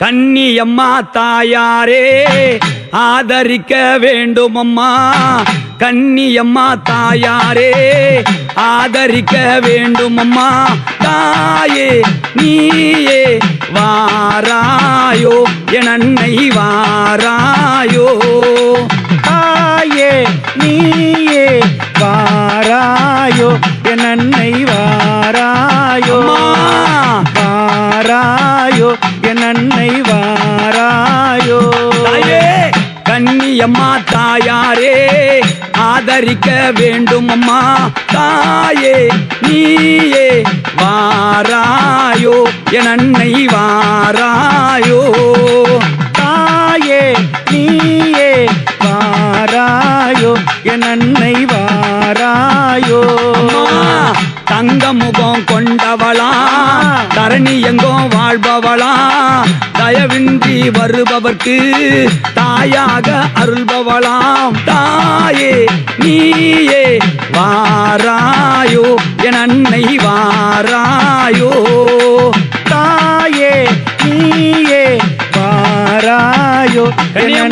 கன்னியம்மா தாயாரே ஆதரிக்க வேண்டும் அம்மா கன்னியம்மா தாயாரே ஆதரிக்க வேண்டும் அம்மா தாயே நீயே வாராயோ என் அன்னை வாராயோ. தாயே நீயே வாராயோ என் அன்னை வாராயோ. அம்மா. கன்னியம்மா தாயாரே ஆதரிக்க வேண்டும் அம்மா. தாயே நீயே வாராயோ என் அன்னை வாராயோ. தாயே நீயே வாராயோ என் அன்னை வாராயோ. அம்மா. தங்க முகம் கொண்டவளா தரணி எங்கோ வாழ்பவளா தயவின்றி வருபவர்க்கு தாயாக அருள்பவளாம். தாயே நீயே வாராயோ என் அன்னை வாராயோ. தாயே நீயே வாராயோ என். அன்னை